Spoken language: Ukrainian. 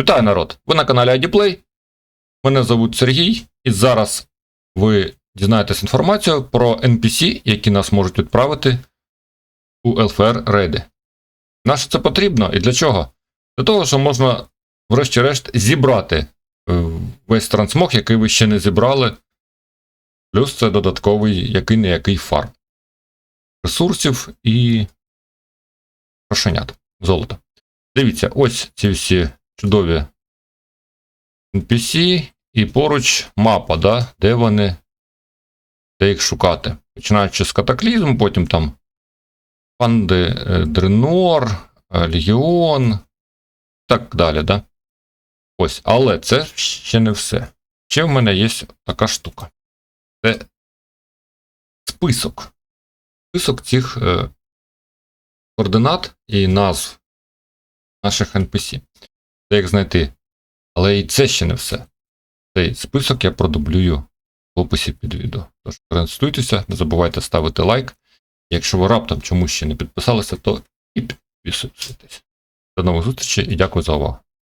Вітаю народ! Ви на каналі IDPlay. Мене звуть Сергій, і зараз ви дізнаєтесь інформацію про NPC, які нас можуть відправити у LFR рейди. На що це потрібно і для чого? Для того, що можна, врешті-решт, зібрати е, весь трансмог, який ви ще не зібрали. Плюс це додатковий який-не-який фарм ресурсів і грошенят, золота. Дивіться, ось ці всі чудові NPC і поруч мапа, да, де вони, де їх шукати. Починаючи з катаклізму, потім там панди е, Дренор, е, Легіон, так далі, да? Ось, але це ще не все. Ще в мене є така штука. Це список. Список цих е, координат і назв наших NPC. Де їх знайти. Але і це ще не все. Цей список я продублюю в описі під відео. Тож користуйтеся, не забувайте ставити лайк. Якщо ви раптом чомусь ще не підписалися, то і підписуйтесь. До нових зустрічей і дякую за увагу.